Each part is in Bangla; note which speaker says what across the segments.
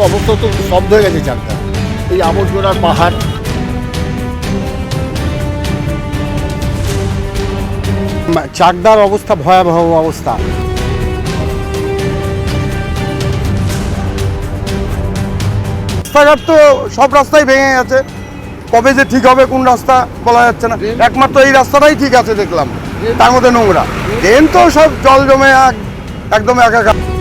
Speaker 1: অবস্থা তো স্তব্ধ হয়ে গেছে চাকদা এই আবর্জনার পাহাড়।
Speaker 2: চাকদার অবস্থা ভয়াবহ অবস্থা। রাস্তাঘাট তো সব রাস্তাই ভেঙে গেছে। কবে যে ঠিক হবে কোন রাস্তা বলা যাচ্ছে না। একমাত্র এই রাস্তাটাই ঠিক আছে দেখলাম। তার মধ্যে নোংরা। ট্রেন তো সব জল জমে এক- একদম একাকার।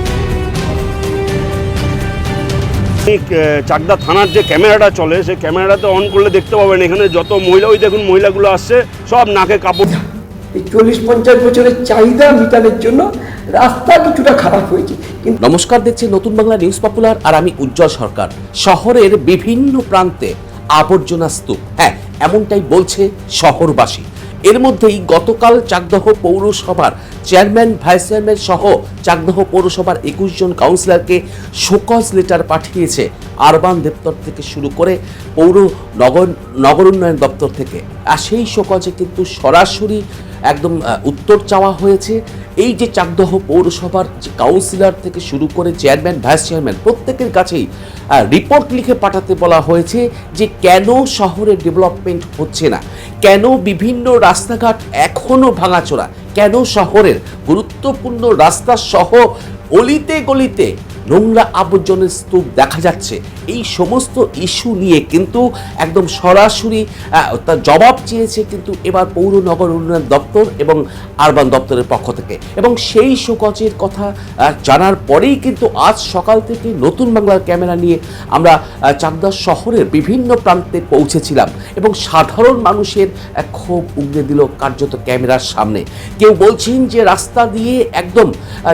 Speaker 3: চাকদা থানার যে ক্যামেরাটা চলে সেই ক্যামেরাটা অন করলে দেখতে পাবেন এখানে যত মহিলা ওই দেখুন মহিলাগুলো আসছে সব নাকে কাপড়।
Speaker 4: এই চল্লিশ পঞ্চাশ বছরের চাহিদা মেটানোর জন্য রাস্তা কিছুটা খারাপ হয়েছে কিন্তু
Speaker 5: নমস্কার দেখছি নতুন বাংলা নিউজ পপুলার আর আমি উজ্জ্বল সরকার। শহরের বিভিন্ন প্রান্তে আবর্জনা স্তূপ। হ্যাঁ এমনটাই বলছে শহরবাসী। এর মধ্যেই গতকাল চাকদহ পৌরসভার চেয়ারম্যান, ভাইস চেয়ারম্যান সহ চাকদহ পৌরসভার একুশ জন কাউন্সিলরকে শোকজ লেটার পাঠিয়েছে আরবান দপ্তর থেকে শুরু করে পৌর নগর নগর উন্নয়ন দপ্তর থেকে। আর সেই শোকজে কিন্তু সরাসরি একদম উত্তর চাওয়া হয়েছে। এই যে চাকদহ পৌরসভার কাউন্সিলর থেকে শুরু করে চেয়ারম্যান ভাইস চেয়ারম্যান প্রত্যেকের কাছেই রিপোর্ট লিখে পাঠাতে বলা হয়েছে যে কেন শহরে ডেভেলপমেন্ট হচ্ছে না? কেন বিভিন্ন রাস্তাঘাট এখনও ভাঙাচোরা? কেন শহরের গুরুত্বপূর্ণ রাস্তা সহ অলিতে গলিতে নোংরা আবর্জনের স্তূপ দেখা যাচ্ছে। এই সমস্ত ইস্যু নিয়ে কিন্তু একদম সরাসরি তার জবাব চেয়েছে কিন্তু এবার পৌর নগর উন্নয়ন দপ্তর এবং আরবান দপ্তরের পক্ষ থেকে। এবং সেই শোকজের কথা জানার পরেই কিন্তু আজ সকাল থেকে নতুন বাংলার ক্যামেরা নিয়ে আমরা চাকদা শহরের বিভিন্ন প্রান্তে পৌঁছেছিলাম এবং সাধারণ মানুষের ক্ষোভ উগড়ে দিল কার্যত ক্যামেরার সামনে। কেউ বলছেন যে রাস্তা দিয়ে একদম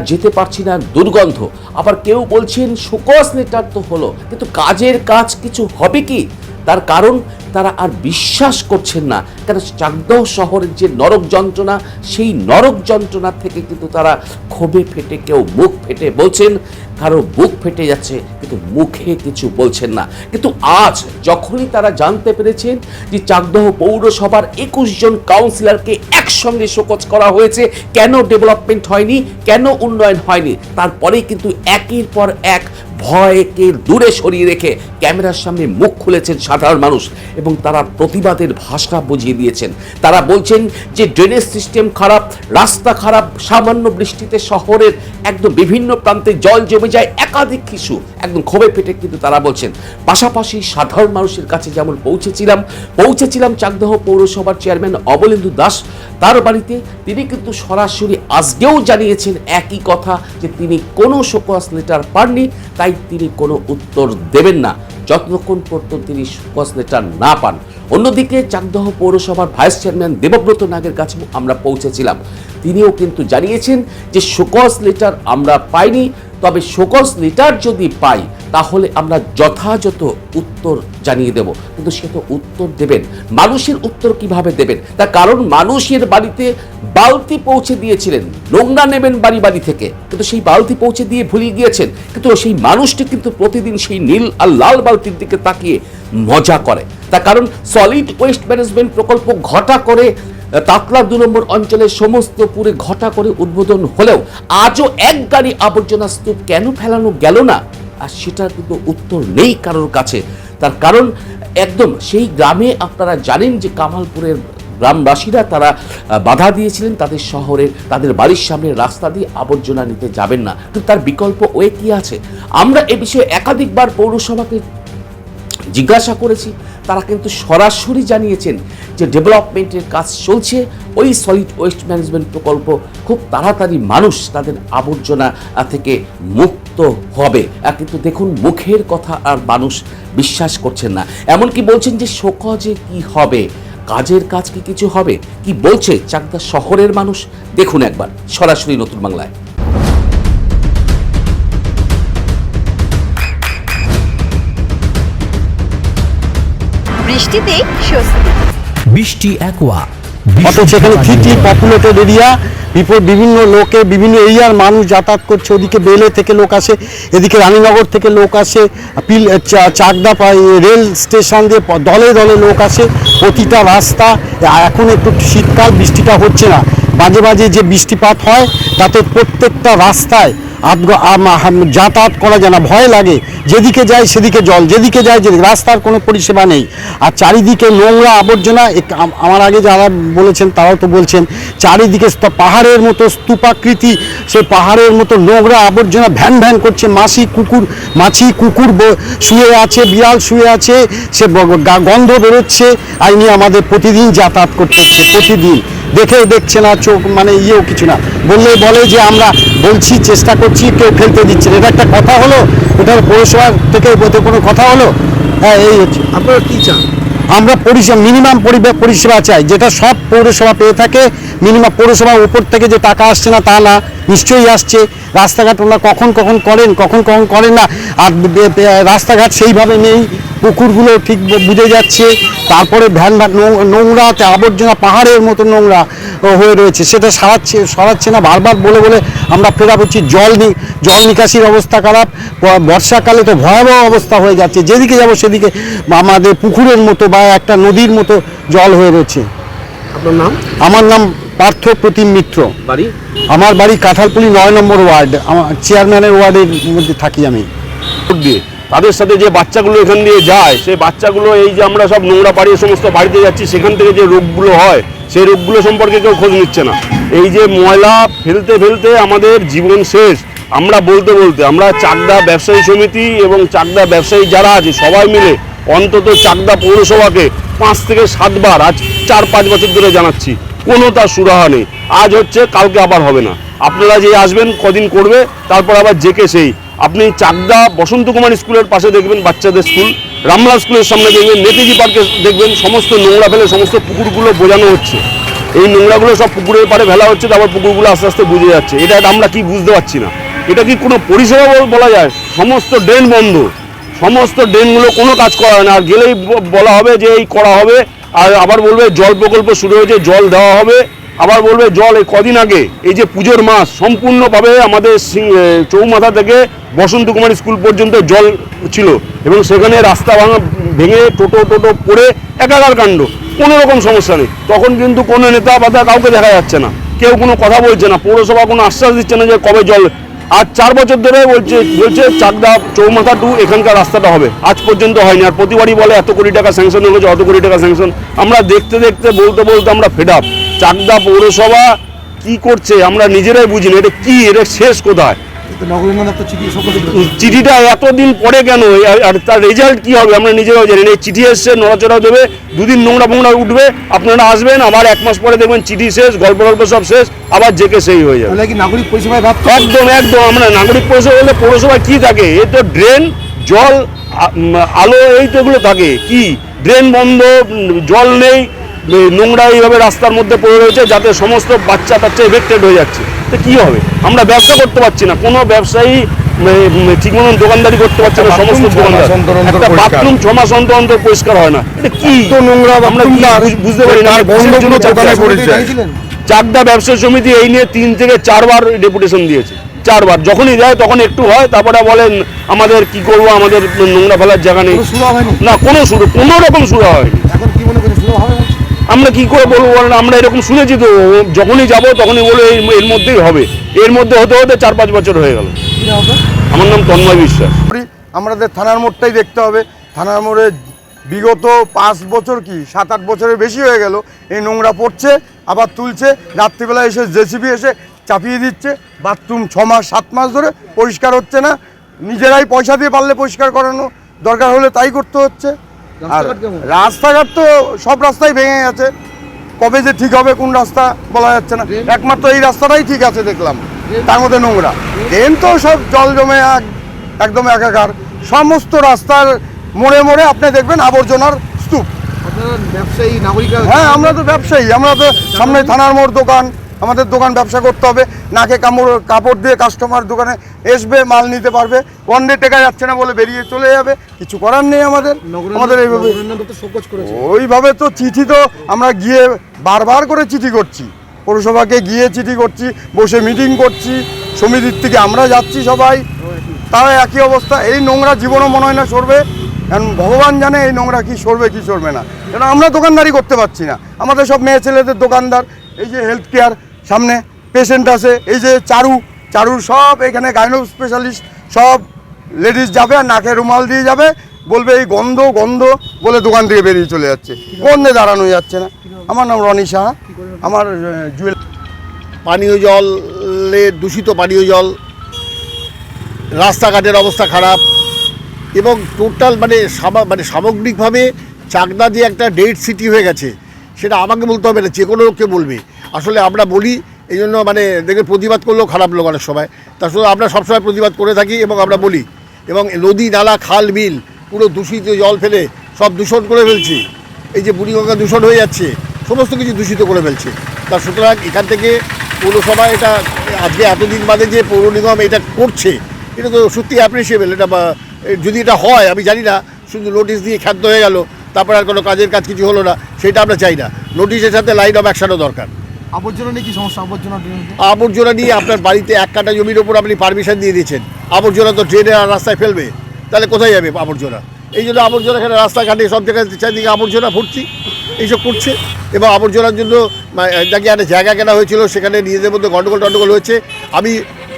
Speaker 5: যেতে পারছি না দুর্গন্ধ। আবার কেউ বলছেন সুকস তো হলো কিন্তু কাজের কাজ কিছু হবে কি? তার কারণ তারা আর বিশ্বাস করছেন না। কেন চাকদহ শহরের যে নরক যন্ত্রণা, সেই নরক যন্ত্রণা থেকে কিন্তু তারা ক্ষোভে ফেটে, কেউ মুখ ফেটে বলছেন, কারও বুক ফেটে যাচ্ছে, কিন্তু মুখে কিছু বলছেন না। কিন্তু আজ যখনই তারা জানতে পেরেছেন যে চাকদহ পৌরসভার একুশ জন কাউন্সিলরকে একসঙ্গে শোকজ করা হয়েছে, কেন ডেভেলপমেন্ট হয়নি, কেন উন্নয়ন হয়নি, তারপরেই কিন্তু একের পর এক ভয়কে দূরে সরিয়ে রেখে ক্যামেরার সামনে মুখ খুলেছেন সাধারণ মানুষ এবং তারা প্রতিবাদের ভাষা বুঝিয়ে দিয়েছেন। তারা বলছেন যে ড্রেনেজ সিস্টেম খারাপ, রাস্তা খারাপ, সামান্য বৃষ্টিতে শহরের একদম বিভিন্ন প্রান্তে জল জমে যায়, একাধিক কিছু একদম ক্ষোভে পেটে কিন্তু তারা বলছেন। পাশাপাশি সাধারণ মানুষের কাছে যেমন পৌঁছেছিলাম পৌঁছেছিলাম চাকদহ পৌরসভার চেয়ারম্যান অবলেন্দু দাস। তার বাড়িতে তিনি কিন্তু সরাসরি আজকেও জানিয়েছেন একই কথা যে তিনি কোনো শোকস লেটার পাননি, তাই তিনি কোনো উত্তর দেবেন না। যতক্ষণ পর্যন্ত তিনি সুকস লেটার না পান। অন্যদিকে চাকদহ পৌরসভার ভাইস চেয়ারম্যান দেবব্রত নাগের কাছে আমরা পৌঁছেছিলাম। তিনিও কিন্তু জানিয়েছেন যে সুকস লেটার আমরা পাইনি। তবে শোকস লেটার যদি পাই, তাহলে আমরা যথাযথ উত্তর জানিয়ে দেব। কিন্তু সে তো উত্তর দেবেন। মানুষের উত্তর কীভাবে দেবেন? তার কারণ মানুষের বাড়িতে বালতি পৌঁছে দিয়েছিলেন। নোংরা নেবেন বাড়ি বাড়ি থেকে। কিন্তু সেই বালতি পৌঁছে দিয়ে ভুলিয়ে গিয়েছেন। কিন্তু সেই মানুষটি কিন্তু প্রতিদিন সেই নীল আর লাল বালতির দিকে তাকিয়ে মজা করে। তার কারণ সলিড ওয়েস্ট ম্যানেজমেন্ট প্রকল্প ঘটা করে তাতলা দু নম্বর অঞ্চলের সমস্ত পুরে ঘটা করে উদ্বোধন হলেও আজও এক গাড়ি আবর্জনা স্তূপ কেন ফেলানো গেল না? আর সেটার কিন্তু উত্তর নেই কারোর কাছে। তার কারণ একদম সেই গ্রামে আপনারা জানেন যে কামালপুরের গ্রামবাসীরা তারা বাধা দিয়েছিলেন তাদের শহরে তাদের বাড়ির সামনে রাস্তা দিয়ে আবর্জনা নিতে যাবেন না। কিন্তু তার বিকল্প ওয়ে কি আছে? আমরা এ বিষয়ে একাধিকবার পৌরসভাকে জিজ্ঞাসা করেছি তারা কিন্তু সরাসরি জানিয়েছেন যে ডেভেলপমেন্টের কাজ চলছে। ওই সলিড ওয়েস্ট ম্যানেজমেন্ট প্রকল্প খুব তাড়াতাড়ি মানুষ তাদের আবর্জনা থেকে মুক্ত হবে। কিন্তু দেখুন, মুখের কথা আর মানুষ বিশ্বাস করছেন না। এমনকি বলছেন যে শোকজে কি হবে? কাজের কাজ কি কিছু হবে? কি বলছে চাকদা শহরের মানুষ? দেখুন একবার, সরাসরি নতুন বাংলায়।
Speaker 6: বৃষ্টিতে স্বস্তি।
Speaker 7: বৃষ্টি অ্যাকোয়া
Speaker 2: অথচ সেখানে থিকলি পপুলেটেড এরিয়া বিপর বিভিন্ন লোকে বিভিন্ন এরিয়ার মানুষ যাতায়াত করছে। ওদিকে বেলে থেকে লোক আসে এদিকে রানীনগর থেকে লোক আসে পিল চা- চাকদা রেল স্টেশন দিয়ে দলে দলে লোক আসে। প্রতিটা রাস্তা এখন একটু শীতকাল বৃষ্টিটা হচ্ছে না। মাঝে মাঝে যে বৃষ্টিপাত হয় তাতে প্রত্যেকটা রাস্তায় যাতায়াত করা যায় না, ভয় লাগে। যেদিকে যায় সেদিকে জল, যেদিকে যায় যেদিকে রাস্তার কোনো পরিষেবা নেই। আর চারিদিকে নোংরা আবর্জনা আমার আগে যারা বলেছেন তারাও তো বলছেন, চারিদিকে পাহাড়ের মতো স্তূপাকৃতি, সেই পাহাড়ের মতো নোংরা আবর্জনা ভ্যান ভ্যান করছে। মাছি, কুকুর মাছি, কুকুর শুয়ে আছে, বিড়াল শুয়ে আছে, সে গন্ধ বেরোচ্ছে। আর নিয়ে আমাদের প্রতিদিন যাতায়াত করতে হচ্ছে, প্রতিদিন। দেখেও দেখছে না চোখ মানে ইয়েও কিছু না। বললে বলে যে আমরা বলছি চেষ্টা করছি কেউ ফেলতে দিচ্ছে না। এটা একটা কথা হলো এটা পৌরসভা থেকে কোনো কথা হলো? হ্যাঁ এই হচ্ছে।
Speaker 6: আপনারা কি চান?
Speaker 2: আমরা পরিষেবা মিনিমাম পরিষেবা চাই যেটা সব পৌরসভা পেয়ে থাকে। মিনিমাম পৌরসভার উপর থেকে যে টাকা আসছে না তা না নিশ্চয়ই আসছে। রাস্তাঘাট ওরা কখন কখন করেন কখন কখন করেন না আর রাস্তাঘাট সেইভাবে নেই। পুকুরগুলো ঠিক বুঝে যাচ্ছে। তারপরে ভ্যান ভ্যান নোংরা তে আবর্জনা পাহাড়ের মতো নোংরা হয়ে রয়েছে। সেটা সারাচ্ছে সরাচ্ছে না বারবার বলে বলে আমরা ফেরা করছি। জল নি জল নিকাশির অবস্থা খারাপ। বর্ষাকালে তো ভয়াবহ অবস্থা হয়ে যাচ্ছে। যেদিকে যাব সেদিকে আমাদের পুকুরের মতো বা একটা নদীর মতো জল হয়ে রয়েছে।
Speaker 6: আপনার নাম?
Speaker 2: আমার নাম পার্থ প্রতিম মিত্র।
Speaker 6: বাড়ি?
Speaker 2: আমার বাড়ি কাঁঠালপুলি নয় নম্বর ওয়ার্ড। আমার চেয়ারম্যানের ওয়ার্ডের মধ্যে থাকি আমি।
Speaker 3: দিয়ে? তাদের সাথে যে বাচ্চাগুলো এখান দিয়ে যায়, সেই বাচ্চাগুলো এই যে আমরা সব নোংরা পাড়িয়ে সমস্ত বাড়িতে যাচ্ছি, সেখান থেকে যে রোগগুলো হয়, সেই রোগগুলো সম্পর্কে কেউ খোঁজ নিচ্ছে না। এই যে ময়লা ফেলতে ফেলতে আমাদের জীবন শেষ। আমরা বলতে বলতে, আমরা চাকদা ব্যবসায়ী সমিতি এবং চাকদা ব্যবসায়ী যারা আছে, সবাই মিলে অন্তত চাকদা পৌরসভাকে পাঁচ থেকে সাতবার আজ চার পাঁচ বছর ধরে জানাচ্ছি, কোনো তার সুরাহা নেই। আজ হচ্ছে, কালকে আবার হবে না। আপনারা যে আসবেন, কদিন করবে, তারপর আবার জেকে সেই আপনি চাকদা বসন্ত কুমার স্কুলের পাশে দেখবেন বাচ্চাদের স্কুল রামলা স্কুলের সামনে দেখবেন, নেতাজি পার্কে দেখবেন, সমস্ত নোংরা ফেলে সমস্ত পুকুরগুলো বোঝানো হচ্ছে। এই নোংরাগুলো সব পুকুরের পাড়ে ফেলা হচ্ছে, তারপর পুকুরগুলো আস্তে আস্তে বুঝে যাচ্ছে। এটা আমরা কি বুঝতে পারছি না। এটা কি কোনো পরিষেবা বল- যায়? সমস্ত ড্রেন বন্ধ। সমস্ত ড্রেনগুলো কোনো কাজ করা হয় না। আর গেলেই বলা হবে যে এই করা হবে, আর আবার বলবে জল প্রকল্প শুরু হয়েছে, জল দেওয়া হবে। আবার বলবে, জল এই কদিন আগে, এই যে পুজোর মাস, সম্পূর্ণভাবে আমাদের চৌমাথা থেকে বসন্ত কুমার স্কুল পর্যন্ত জল ছিল এবং সেখানে রাস্তা ভাঙা, ভেঙে টোটো টোটো পড়ে একাকার কাণ্ড। কোনো রকম সমস্যা নেই। তখন কিন্তু কোনো নেতা বাতা কাউকে দেখা যাচ্ছে না। কেউ কোনো কথা বলছে না। পৌরসভা কোনো আশ্বাস দিচ্ছে না যে কবে জল আজ চার বছর ধরে বলছে বলছে চাকদা চৌমাথা টু এখানকার রাস্তাটা হবে। আজ পর্যন্ত হয়নি। আর প্রতিবারই বলে, এত কোটি টাকা স্যাংশন হয়েছে অত কোটি টাকা স্যাংশন আমরা দেখতে দেখতে, বলতে বলতে আমরা ফেড আপ চাকদা পৌরসভা কি করছে আমরা নিজেরাই বুঝি না এটা কি এটা শেষ কোথায়? চিঠিটা এতদিন পরে কেন? আর- তার রেজাল্ট কি হবে আমরা নিজেরাও জানি না। চিঠি এসছে নড়াচড়াও দেবে দুদিন নোংরা ফোংরা উঠবে আপনারা আসবেন আবার এক মাস পরে দেখবেন চিঠি শেষ গল্প গল্প সব শেষ আবার জেকে সেই হয়ে যাবে।
Speaker 6: নাগরিক পরিষেবায়
Speaker 3: একদম একদম আমরা নাগরিক পরিষেবা বললে পৌরসভায় কি থাকে? এ তো ড্রেন জল আলো এই তো এগুলো থাকে। কি? ড্রেন বন্ধ জল নেই নোংরা এইভাবে রাস্তার মধ্যে পড়ে রয়েছে যাতে সমস্ত বাচ্চা টাচ্চা এফেক্টেড হয়ে যাচ্ছে। তো কি হবে? আমরা ব্যবসা করতে পারছি না। কোনো ব্যবসায়ী ঠিক মতন দোকানদারি করতে পারছে না সমস্ত দোকানদার। একটা বাথরুম ছ মাস অন্তর অন্তর পরিষ্কার হয় না। এটা কি? নোংরা আমরা কি বুঝতে পারি না। চাকদা চাকদা ব্যবসা সমিতি এই নিয়ে তিন থেকে চারবার ডেপুটেশন দিয়েছে। চারবার। যখনই যায় তখন একটু হয় তারপরে বলেন আমাদের কি করব? আমাদের নোংরা ফেলার জায়গা নেই। না কোনো শুরু কোনো রকম শুরু হয়নি। আমরা কি করে বলব বলেন আমরা এরকম শুনেছি তো যখনই যাব তখনই বলে এর এর মধ্যেই হবে। এর মধ্যে হতে হতে চার পাঁচ বছর হয়ে গেল। আমার নাম তন্ময় বিশ্বাস।
Speaker 1: আমাদের থানার মোড়টাই দেখতে হবে। থানার মোড়ে বিগত পাঁচ বছর কি সাত আট বছরের বেশি হয়ে গেল। এই নোংরা পড়ছে আবার তুলছে। রাত্রিবেলা এসে জেসিবি এসে চাপিয়ে দিচ্ছে। বাথরুম ছ মাস সাত মাস ধরে পরিষ্কার হচ্ছে না। নিজেরাই পয়সা দিয়ে পারলে পরিষ্কার করানো। দরকার হলে তাই করতে হচ্ছে। আর রাস্তাঘাট তো সব রাস্তাই ভেঙে গেছে। কবে যে ঠিক হবে কোন রাস্তা বলা যাচ্ছে না। একমাত্র এই রাস্তাটাই ঠিক আছে দেখলাম। তার মধ্যে নোংরা। ট্রেন তো সব জল জমে এক- একদম একাকার। সমস্ত রাস্তার মোড়ে মোড়ে আপনি দেখবেন আবর্জনার স্তূপ। হ্যাঁ আমরা তো ব্যবসায়ী। আমরা তো সামনে থানার মোড় দোকান। আমাদের দোকান ব্যবসা করতে হবে। নাকে কামড় কাপড় দিয়ে কাস্টমার দোকানে আসবে মাল নিতে পারবে। ওয়ান ডে টেকা যাচ্ছে না বলে বেরিয়ে চলে যাবে। কিছু করার নেই আমাদের। আমাদের এইভাবে ওইভাবে তো চিঠি তো আমরা গিয়ে বারবার করে চিঠি করছি। পৌরসভাকে গিয়ে চিঠি করছি বসে মিটিং করছি। সমিতির থেকে আমরা যাচ্ছি সবাই। তাও একই অবস্থা। এই নোংরা জীবনও মনে হয় না সরবে। কারণ ভগবান জানে এই নোংরা কি সরবে কি সরবে না। কারণ আমরা দোকানদারি করতে পারছি না। আমাদের সব মেয়ে ছেলেদের দোকানদার এই যে হেলথ কেয়ার সামনে পেশেন্ট আছে এই যে চারু চারু সব এখানে গাইনো স্পেশালিস্ট সব লেডিস যাবে আর নাকে রুমাল দিয়ে যাবে বলবে এই গন্ধ গন্ধ বলে দোকান থেকে বেরিয়ে চলে যাচ্ছে। গন্ধে দাঁড়ানো যাচ্ছে না। আমার নাম রনি সাহা। আমার জুয়েল
Speaker 6: পানীয় জলে দূষিত পানীয় জল রাস্তাঘাটের অবস্থা খারাপ এবং টোটাল মানে মানে সামগ্রিকভাবে চাকদা যে একটা ডেট সিটি হয়ে গেছে সেটা আমাকে বলতে হবে না, যে কোনো লোককে বলবে। আসলে আমরা বলি, এই জন্য মানে দেখে প্রতিবাদ করলেও খারাপ লোক অনেক সময়। তার শুধু আমরা সবসময় প্রতিবাদ করে থাকি এবং আমরা বলি, এবং নদী, নালা, খাল, বিল, পুরো দূষিত জল ফেলে সব দূষণ করে ফেলছি। এই যে বুড়িগঙ্গা দূষণ হয়ে যাচ্ছে, সমস্ত কিছু দূষিত করে ফেলছে। তা সুতরাং এখান থেকে পৌরসভা এটা, আজকে এতদিন বাদে যে পৌর নিগম এটা করছে, এটা তো সত্যি অ্যাপ্রিসিয়েবল এটা যদি এটা হয়, আমি জানি না, শুধু নোটিশ দিয়ে খাদ্য হয়ে গেল। তারপর আর কোনো কাজের কাজ কিছু হলো না সেটা আমরা চাই না। নোটিশের সাথে লাইন অফ অ্যাকশনও দরকার।
Speaker 8: আবর্জনা নিয়ে কি সমস্যা? আবর্জনা
Speaker 6: আবর্জনা নিয়ে আপনার বাড়িতে এক কাটা জমির ওপর আপনি পারমিশন দিয়ে দিয়েছেন। আবর্জনা তো ট্রেনে আর রাস্তায় ফেলবে। তাহলে কোথায় যাবে আবর্জনা? এই জন্য আবর্জনা এখানে রাস্তাঘাটে সব জায়গায় চারদিকে আবর্জনা ভর্তি এইসব করছে। এবং আবর্জনার জন্য নাকি একটা জায়গা কেনা হয়েছিল সেখানে নিজেদের মধ্যে গণ্ডগোল টণ্ডগোল হয়েছে। আমি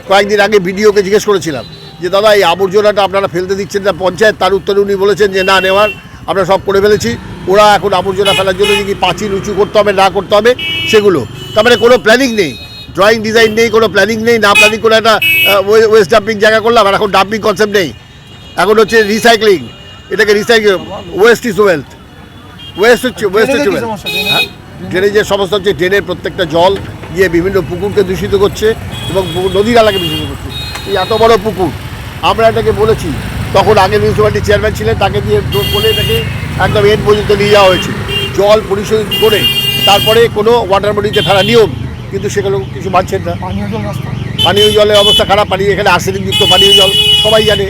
Speaker 6: কয়েকদিন আগে বিডিওকে জিজ্ঞেস করেছিলাম যে দাদা এই আবর্জনাটা আপনারা ফেলতে দিচ্ছেন না পঞ্চায়েত? তার উত্তরে উনি বলেছেন যে না নেওয়ার। আমরা সব করে ফেলেছি। ওরা এখন আবর্জনা ফেলার জন্য যে কি পাঁচিল উঁচু করতে হবে না করতে হবে সেগুলো। তার মানে কোনো প্ল্যানিং নেই। ড্রয়িং ডিজাইন নেই কোনো প্ল্যানিং নেই না প্ল্যানিং করে একটা ওয়েস্ট ডাম্পিং জায়গা করলাম আর এখন ডাম্পিং কনসেপ্ট নেই। এখন হচ্ছে রিসাইক্লিং এটাকে recycle waste is wealth waste হচ্ছে ওয়েস্ট হচ্ছে
Speaker 8: কি
Speaker 6: wealth।
Speaker 8: সমস্যা? ড্রেনের?
Speaker 6: হ্যাঁ সমস্যা হচ্ছে ড্রেনের প্রত্যেকটা জল গিয়ে বিভিন্ন পুকুরকে দূষিত করছে এবং পুকুর- নদী নালাকে দূষিত করছে। এই এত বড় পুকুর। আমরা এটাকে বলেছি তখন আগে মিউনিসিপ্যালিটি চেয়ারম্যান ছিলেন তাকে দিয়ে বলে এটাকে একদম এন্ড পর্যন্ত নিয়ে যাওয়া হয়েছে জল পরিশোধন করে তারপরে কোনো ওয়াটার বডিতে ফেলা নিয়ম কিন্তু সেগুলো কিছু মানছেন না।
Speaker 8: পানীয়
Speaker 6: জলের অবস্থা খারাপ পানি এখানে আর্সেনিকযুক্ত পানীয় জল সবাই জানে।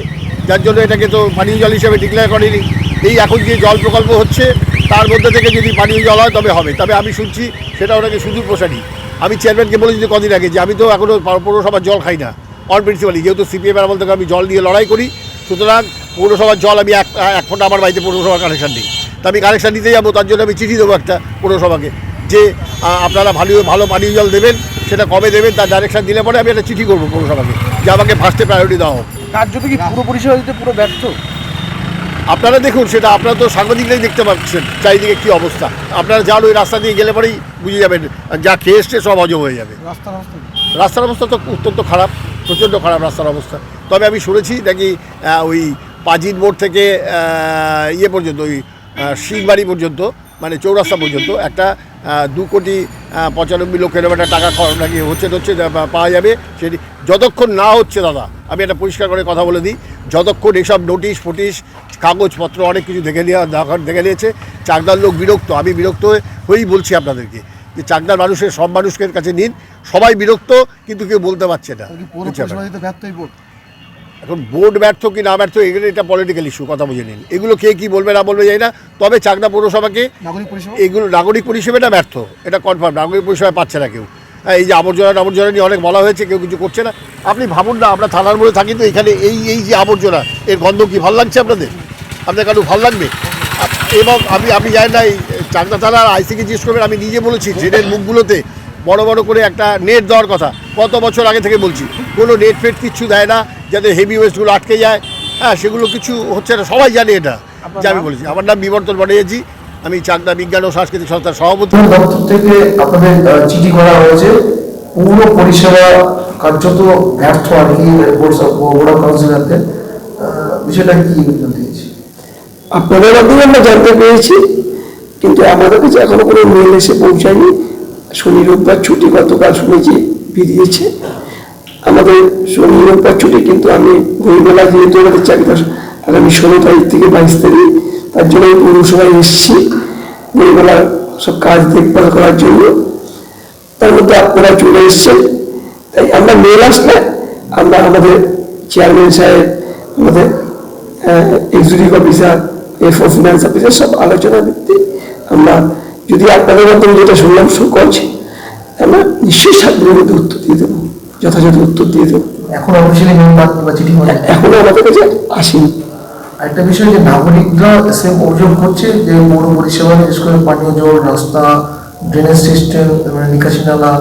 Speaker 6: যার জন্য এটাকে তো পানীয় জল হিসেবে ডিক্লেয়ার করেনি। এই এখন যে জল প্রকল্প হচ্ছে তার মধ্যে থেকে যদি পানীয় জল হয় তবে হবে। তবে আমি শুনছি সেটা ওনাকে সুদূর প্রসারী। আমি চেয়ারম্যানকে বলেছি যে কদিন আগে যে আমি তো এখনও পৌরসভার জল খাই না। অন প্রিন্সিপালি যেহেতু সিপিএম আমল থেকে আমি জল দিয়ে লড়াই করি সুতরাং পৌরসভার জল আমি এক এক ফোঁটা আমার বাড়িতে পৌরসভার কানেকশান দিই তা আমি কানেকশান দিতে যাব তার জন্য আমি চিঠি দেবো একটা পৌরসভাকে যে আপনারা ভালো ভালো পানীয় জল দেবেন সেটা কবে দেবেন তার ডাইরেকশন দিলে পরে আমি একটা চিঠি করব পৌরসভাকে যে আমাকে ফার্স্টে প্রায়োরিটি দেওয়া হোক।
Speaker 8: তার জন্য কি পুরো পরিষেবা দিতে পুরো ব্যর্থ?
Speaker 6: আপনারা দেখুন সেটা আপনারা তো সাংবাদিকরাই দেখতে পাচ্ছেন চারিদিকে কী অবস্থা। আপনারা যান ওই রাস্তা দিয়ে গেলে পরেই বুঝে যাবেন যা খেয়ে এসছে সব হজম হয়ে যাবে।
Speaker 8: রাস্তা রাস্তা
Speaker 6: রাস্তার অবস্থা তো অত্যন্ত খারাপ, প্রচণ্ড খারাপ রাস্তার অবস্থা। তবে আমি শুনেছি নাকি ওই পাজির মোড় থেকে ইয়ে পর্যন্ত, ওই শিংবাড়ি পর্যন্ত মানে চৌরাস্তা পর্যন্ত একটা দু কোটি পঁচানব্বই লক্ষ এরকম একটা টাকা নাকি হচ্ছে হচ্ছে পাওয়া যাবে, সেটি যতক্ষণ না হচ্ছে দাদা, আমি একটা পরিষ্কার করে কথা বলে দিই, যতক্ষণ এসব নোটিশ, ফোটিশ, কাগজপত্র অনেক কিছু দেখে নেওয়া দেখে নিয়েছে চাকদার লোক বিরক্ত, আমি বিরক্ত হয়েই বলছি আপনাদেরকে, যে চাকদার মানুষের, সব মানুষের কাছে নিন সবাই বিরক্ত কিন্তু কেউ বলতে পারছে না। এখন বোর্ড ব্যর্থ কি না ব্যর্থ এগুলো এটা পলিটিক্যাল ইস্যু কথা বুঝে নিন। এগুলো কে কি বলবে না বলবে যাই না তবে চাকদা পৌরসভাকে
Speaker 8: নাগরিক পরিষেবা?
Speaker 6: এগুলো নাগরিক পরিষেবাটা ব্যর্থ এটা কনফার্ম নাগরিক পরিষেবা পাচ্ছে না কেউ। হ্যাঁ এই যে আবর্জনা আবর্জনা নিয়ে অনেক বলা হয়েছে কেউ কিছু করছে না। আপনি ভাবুন না আমরা থানার মধ্যে থাকি তো এখানে এই এই যে আবর্জনা এর গন্ধ কি ভালো লাগছে আপনাদের? আপনার কারও ভালো লাগবে? এবং আমি আমি জানি না এই চাকদা থানার আইসিকে জিজ্ঞেস করবেন আমি নিজে বলেছি ট্রেনের মুখগুলোতে বড় বড় করে একটা নেট দেওয়ার কথা। কত বছর আগে থেকে বলছি কোনো নেট ফেট কিচ্ছু দেয় না যাতে হেভি ওয়েস্টগুলো আটকে যায়। হ্যাঁ সেগুলো কিছু হচ্ছে না সবাই জানে এটা। যে আমি বলেছি আমার নাম বিবর্তন বনেজি আমি চাকদা বিজ্ঞান ও সাংস্কৃতিক সংস্থার সভাপতি।
Speaker 9: দপ্তর থেকে আপনাদের চিঠি করা হয়েছে পৌর পরিষেবা কার্যত ব্যর্থ আর কি কাউন্সিলরদের বিষয়টা কি দিয়েছি
Speaker 4: আপনাদের মাধ্যমে আমরা জানতে পেরেছি কিন্তু আমাদের কাছে এখনও কোনো মেল এসে পৌঁছায়নি। শনি রোববার ছুটি গতকাল শুনেছি, বেরিয়েছে। আমাদের শনি রোববার ছুটি কিন্তু আমি বইমেলা যেহেতু আমাদের চাকরি আগামী ষোলো তারিখ থেকে বাইশ তারিখ, তার জন্য আমি পৌরসভায় এসেছি। বইমেলার সব কাজ দেখভাল করার জন্য। তার মধ্যে আপনারা চলে এসছেন। তাই আমরা মেল আসলে আমরা আমাদের চেয়ারম্যান সাহেব, আমাদের executive officer F finance officer সব আলোচনা ভিত্তিক আমরা যদি আপনাদের মাধ্যমে যেটা শুনলাম সুকজ আমরা নিশ্চয়ই সাত দিনের মধ্যে উত্তর দিয়ে দেবো যথাযথ উত্তর দিয়ে দেবো।
Speaker 9: এখন অফিসিয়ালি
Speaker 4: এখনও আমাদের কাছে আসেনি।
Speaker 9: একটা বিষয় যে নাগরিকরা সেম অভিযোগ করছে যে পৌর পরিষেবা বিশেষ করে পানীয় জল রাস্তা ড্রেনেজ সিস্টেম মানে নিকাশি নালা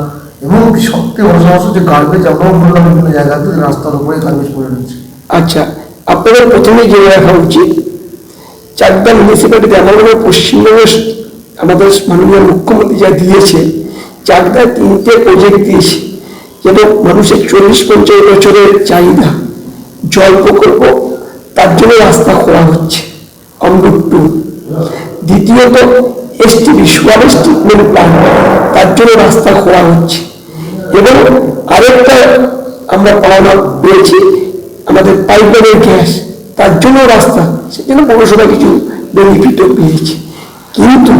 Speaker 9: এবং সবথেকে বড় সমস্যা হচ্ছে গার্বেজ আমরাও বললাম বিভিন্ন জায়গাতে রাস্তার উপরে গার্বেজ পড়ে রয়েছে।
Speaker 4: আচ্ছা আপনাদের প্রথমে জেনে রাখা উচিত চাকদা মিউনিসিপ্যালিটি ভাবে পশ্চিমবঙ্গের আমাদের মাননীয় মুখ্যমন্ত্রী যা দিয়েছে চাকদায় তিনটে প্রজেক্ট দিয়েছে। যেন মানুষের চল্লিশ পঞ্চাশ বছরের চাহিদা, জল প্রকল্প, তার জন্য রাস্তা খোলা হচ্ছে। অমৃত টু। দ্বিতীয়ত এসটিভি সোয়ারেজ ট্রিটমেন্ট প্ল্যান্ট তার জন্য রাস্তা খোলা হচ্ছে। এবং আরেকটা আমরা পাওনা পেয়েছি, আমাদের পাইপলাইনের গ্যাস তার জন্য রাস্তা, সেজন্য পৌরসভা কিছু বেনিফিটও পেয়েছে। কিন্তু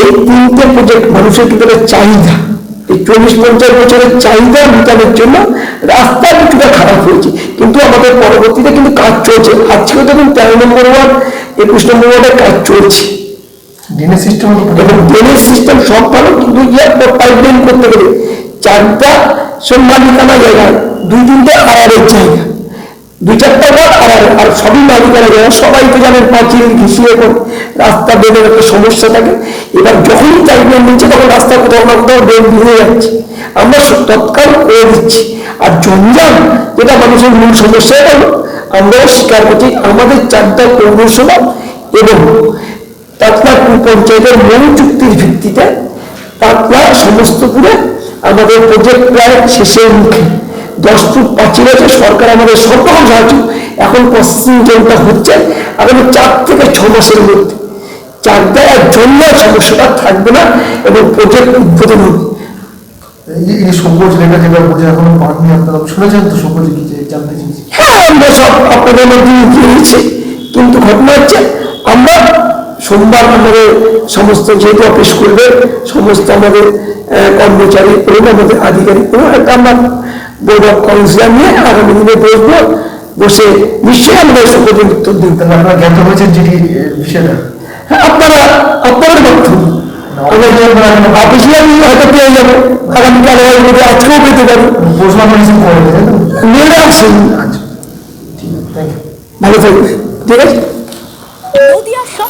Speaker 4: এই তিনটে প্রজেক্ট মানুষের ভিতরে চাহিদা? এই চল্লিশ পঞ্চাশ বছরের চাহিদা মেটানোর জন্য রাস্তা কিছুটা খারাপ হয়েছে। কিন্তু আমাদের পরবর্তীতে কিন্তু কাজ চলছে। আজকেও দেখুন তেরো নম্বর ওয়ার্ড একুশ নম্বর ওয়ার্ডে কাজ চলছে।
Speaker 9: ড্রেনেজ সিস্টেম
Speaker 4: এবং ড্রেনেজ সিস্টেম সব ভালো কিন্তু এয়ারপোর্ট পাইপলাইন করতে গেলে চারটা সব মালিকানা জায়গা দুই তিনটে আড়ারের জায়গা। দুই চারটা ওয়ার্ড আড়ার আর সবই মালিকানা জায়গা সবাই তো জানেন পাঁচিল ঘিসিয়ে করে রাস্তা বেঁধে একটা সমস্যা থাকে। এবার যখনই পাইপলাইন নিচ্ছে তখন রাস্তা কোথাও না কোথাও ড্রেন ভেঙে যাচ্ছে। আমরা তৎকাল করে দিচ্ছি। আর জঞ্জাল যেটা মানুষের মূল সমস্যা হলো আমরাও স্বীকার করছি, আমাদের চারটা পৌরসভা এবং পাতলা পঞ্চায়েতের মূল চুক্তির ভিত্তিতে পাতলা সমস্তপুরে আমাদের প্রজেক্ট প্রায় শেষের মুখে। দশ ফুট পাঁচিল আছে সরকার আমাদের সব রকম সাহায্য। এখন প্রসেসিং জলটা হচ্ছে আগামী চার থেকে ছ মাসের মধ্যে। চারটায় আর জন্য সমস্যাটা থাকবে না এবং প্রজেক্ট উদ্বোধন হবে।
Speaker 9: এই সবুজ রেখা যেটা বলছে এখনও পাননি আপনারা। শুনেছেন তো সবুজ কি জানতে চেয়েছি।
Speaker 4: হ্যাঁ আমরা সব আপনাদের মধ্যে দিয়েছি কিন্তু ঘটনা হচ্ছে আমরা সোমবার আমাদের সমস্ত যেহেতু অফিস করবে সমস্ত আমাদের কর্মচারী এবং আমাদের আধিকারিক এবং একটা আমরা বোর্ড অফ কাউন্সিলার নিয়ে আগামী দিনে বসবো বসে নিশ্চয়ই আমরা এসব পর্যন্ত উত্তর দিন
Speaker 9: তাহলে আপনারা জ্ঞাত হয়েছেন যেটি বিষয়টা?
Speaker 4: হ্যাঁ আপনারা আপনাদের বক্তব্য। অফিসিয়ালি হয়তো পেয়ে যাব। আগামীকাল আজকেও পেতে পারি।
Speaker 9: প্রশ্ন আপনারা
Speaker 4: মেয়েরা ভালো থাকবে ঠিক আছে?
Speaker 10: সব